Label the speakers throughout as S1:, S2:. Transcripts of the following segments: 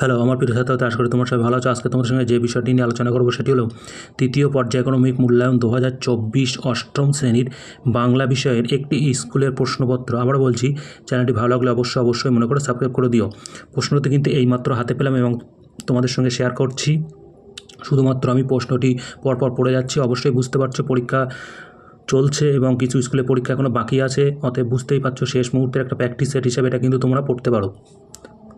S1: Hello, আমার প্রিয় ছাত্র আশা করি তোমার সবাই ভালো আছো। আজকে তোমার সঙ্গে যে বিষয়টি নিয়ে আলোচনা করব সেটি হলো তৃতীয় পর্যায়ক্রমিক মূল্যায়ন দু অষ্টম শ্রেণির বাংলা বিষয়ের একটি স্কুলের প্রশ্নপত্র। আবার বলছি, চ্যানেলটি ভালো লাগলে অবশ্যই অবশ্যই মনে করে সাবস্ক্রাইব করে দিও। প্রশ্নটি কিন্তু এইমাত্র হাতে পেলাম এবং তোমাদের সঙ্গে শেয়ার করছি। শুধুমাত্র আমি প্রশ্নটি পরপর পড়ে যাচ্ছি, অবশ্যই বুঝতে পারছ পরীক্ষা চলছে এবং কিছু স্কুলে পরীক্ষা এখনও বাকি আছে, অতএব বুঝতেই পারছ শেষ মুহূর্তের একটা প্র্যাকটিস সেট হিসাবে এটা কিন্তু তোমরা পড়তে পারো।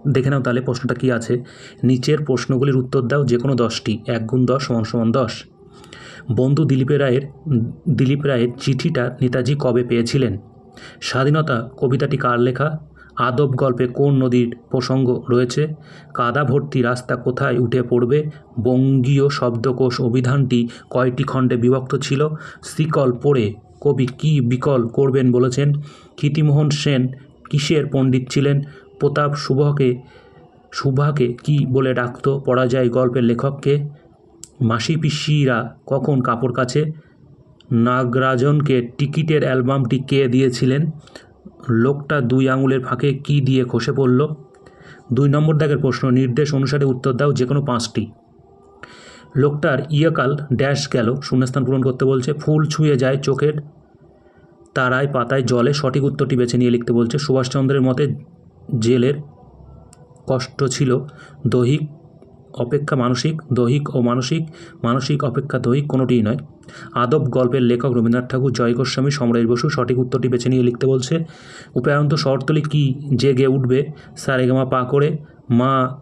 S1: দেখে নাও তাহলে প্রশ্নটা কী আছে? নিচের প্রশ্নগুলির উত্তর দাও যে কোনো দশটি, এক গুণ দশ সমান সমান দশ। বন্ধু দিলীপ রায়ের দিলীপ রায়ের চিঠিটা নেতাজি কবে পেয়েছিলেন? স্বাধীনতা কবিতাটি কার লেখা? আদব গল্পে কোন নদীর প্রসঙ্গ রয়েছে? কাদা ভর্তি রাস্তা কোথায় উঠে পড়বে? বঙ্গীয় শব্দকোষ অভিধানটি কয়টি খণ্ডে বিভক্ত ছিল? শিকল পড়ে কবি কী বিকল করবেন বলেছেন? কীর্তিমোহন সেন কিসের পণ্ডিত ছিলেন? প্রতাপ শুভকে, শুভাকে কি বলে ডাকতো যায় গল্পের লেখককে? মাসি পিসিরা কখন কাপড় কাছে? নাগরাজনকে টিকিটের অ্যালবামটি কে দিয়েছিলেন? লোকটা দুই আঙুলের ফাঁকে কি দিয়ে খসে পড়ল? দুই নম্বর দাগের প্রশ্ন, নির্দেশ অনুসারে উত্তর দাও যে কোনো পাঁচটি। লোকটার ইয়কাল ড্যাশ গেল, শূন্যস্থান পূরণ করতে বলছে, ফুল ছুঁয়ে যায় চোখের তারায় পাতায় জলে সঠিক উত্তরটি বেছে নিয়ে লিখতে বলছে সুভাষচন্দ্রের মতে জেলের কষ্ট ছিল দৈহিক অপেক্ষা মানসিক, দৈহিক ও মানসিক মানসিক অপেক্ষা দৈহিক কোনোটিই নয়। আদব গল্পের লেখক রবীন্দ্রনাথ ঠাকুর, জয় গোস্বামী, সমরেশ বসু সঠিক উত্তরটি বেছে নিয়ে লিখতে বলছে উপায়ন্ত শহরতলি কি জেগে উঠবে? সা রে গা পা করে, মা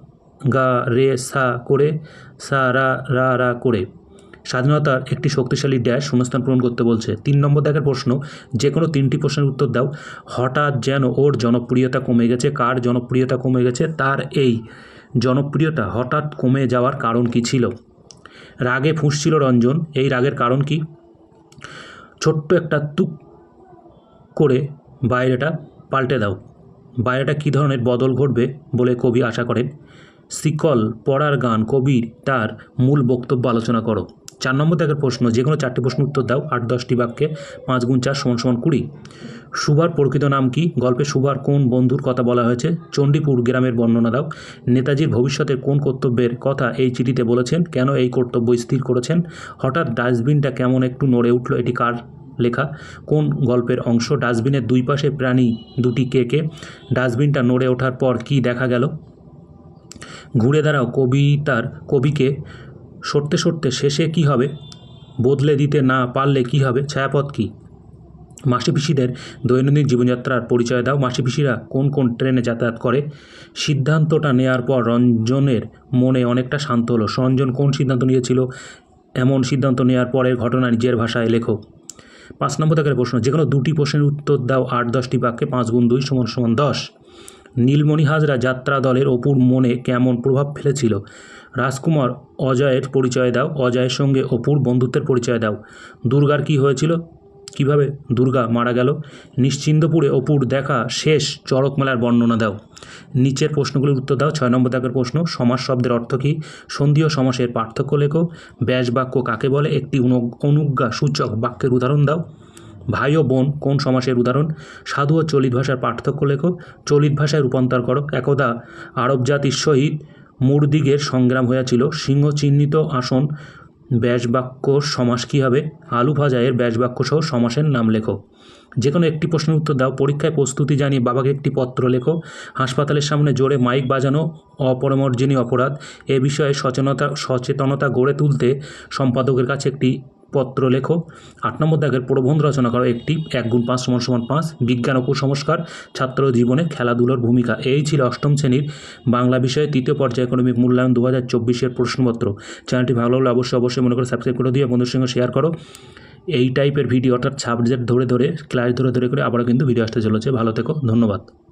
S1: গা রে সা করে, সা রা রা রা করে। স্বাধীনতার একটি শক্তিশালী ড্যাশ শূন্যস্থান পূরণ করতে বলছে। তিন নম্বর দেখার প্রশ্ন যে কোনো তিনটি প্রশ্নের উত্তর দাও। হঠাৎ যেন ওর জনপ্রিয়তা কমে গেছে, কার জনপ্রিয়তা কমে গেছে, তার এই জনপ্রিয়তা হঠাৎ কমে যাওয়ার কারণ কি ছিল? রাগে ফুঁসছিল রঞ্জন, এই রাগের কারণ কি? ছোট্ট একটা তুক করে বাইরেটা পাল্টে দাও। বাইরেটা কী ধরনের বদল ঘটবে বলে কবি আশা করেন? শিকল পড়ার গান কবির তার মূল বক্তব্য আলোচনা করো। চার নম্বর দেখার প্রশ্ন যে কোনো চারটি প্রশ্ন উত্তর দাও, আট, দশটি বাক্যে পাঁচ গুণ চার সমান সমান কুড়ি। সুভার প্রকৃত নাম কি? গল্পে সুভার কোন বন্ধুর কথা বলা হয়েছে? চণ্ডীপুর গ্রামের বর্ণনা দাও। নেতাজির ভবিষ্যতের কোন কর্তব্যের কথা এই চিঠিতে বলেছেন? কেন এই কর্তব্য স্থির করেছেন? হঠাৎ ডাস্টবিনটা কেমন একটু নড়ে উঠল, এটি কার লেখা? কোন গল্পের অংশ? ডাস্টবিনের দুই পাশে প্রাণী দুটি কে কে? ডাস্টবিনটা নড়ে ওঠার পর কি দেখা গেল? ঘুরে দাঁড়াও, কবিতার কবিকে সরতে সরতে শেষে কি হবে? বদলে দিতে না পারলে কি হবে? ছায়াপথ কি? মাসি পিসিদের দৈনন্দিন জীবনযাত্রার পরিচয় দাও। মাসি পিসিরা কোন কোন ট্রেনে যাতায়াত করে? সিদ্ধান্তটা নেওয়ার পর রঞ্জনের মনে অনেকটা শান্ত হলো। সরঞ্জন কোন সিদ্ধান্ত নিয়েছিল? এমন সিদ্ধান্ত নেওয়ার পরের ঘটনা নিজের ভাষায় লেখো। পাঁচ নম্বর দাগের প্রশ্ন যে কোনো দুটি প্রশ্নের উত্তর দাও। আট, দশটি বাক্যে পাঁচ গুণ দুই সমান সমান দশ। নীলমণি হাজরা যাত্রা দলের অপুর মনে কেমন প্রভাব ফেলেছিল? রাজকুমার অজয়ের পরিচয় দাও, অজয়ের সঙ্গে অপুর বন্ধুত্বের পরিচয় দাও। দুর্গার কি হয়েছিল? কীভাবে দুর্গা মারা গেল? নিশ্চিন্দপুরে অপুর দেখা শেষ চড়ক মেলার বর্ণনা দাও। নিচের প্রশ্নগুলির উত্তর দাও। ছয় নম্বর দাগের প্রশ্ন, সমাস শব্দের অর্থ কী? সন্ধিও সমাসের পার্থক্য লেখো। ব্যাস বাক্য কাকে বলে? একটি অনু- অনুজ্ঞা সূচক বাক্যের উদাহরণ দাও। ভাই ও বোন, কোন সমাসের উদাহরণ? সাধু ও চলিত ভাষার পার্থক্য লেখো। চলিত ভাষায় রূপান্তর করো। একদা আরব জাতির সহিত মুরদিগের সংগ্রাম হইয়াছিল। সিংহ চিহ্নিত আসন, ব্যাসবাক্য সমাস কী হবে? আলু ভাজায়ের ব্যাসবাক্য সহ সমাসের নাম লেখো। যে কোনো একটি প্রশ্নের উত্তর দাও। পরীক্ষায় প্রস্তুতি জানিয়ে বাবাকে একটি পত্র লেখো। হাসপাতালের সামনে জোরে মাইক বাজানো অপরমর্জনীয় অপরাধ। এ বিষয়ে সচেতনতা সচেতনতা গড়ে তুলতে সম্পাদকের কাছে একটি পত্র লেখো আট নম্বর দাগের প্রবন্ধ রচনা করো। একটি, এক গুণ পাঁচ সমান সমান পাঁচ। বিজ্ঞান ও কুসংস্কার, ছাত্র জীবনে খেলাধুলোর ভূমিকা। এই ছিল অষ্টম শ্রেণির বাংলা বিষয়ে তৃতীয় পর্যায়ে ইকোনমিক মূল্যায়ন দু হাজার চব্বিশের প্রশ্নপত্র। চ্যানেলটি ভালো লাগলে অবশ্যই অবশ্যই মনে করে সাবস্ক্রাইব করে দিও বন্ধুর সঙ্গে শেয়ার করো। এই টাইপের ভিডিও অর্থাৎ সাবজেক্ট ধরে ধরে ক্লাস ধরে ধরে করে আবারও কিন্তু ভিডিও আসতে চলেছে। ভালো থেকো, ধন্যবাদ।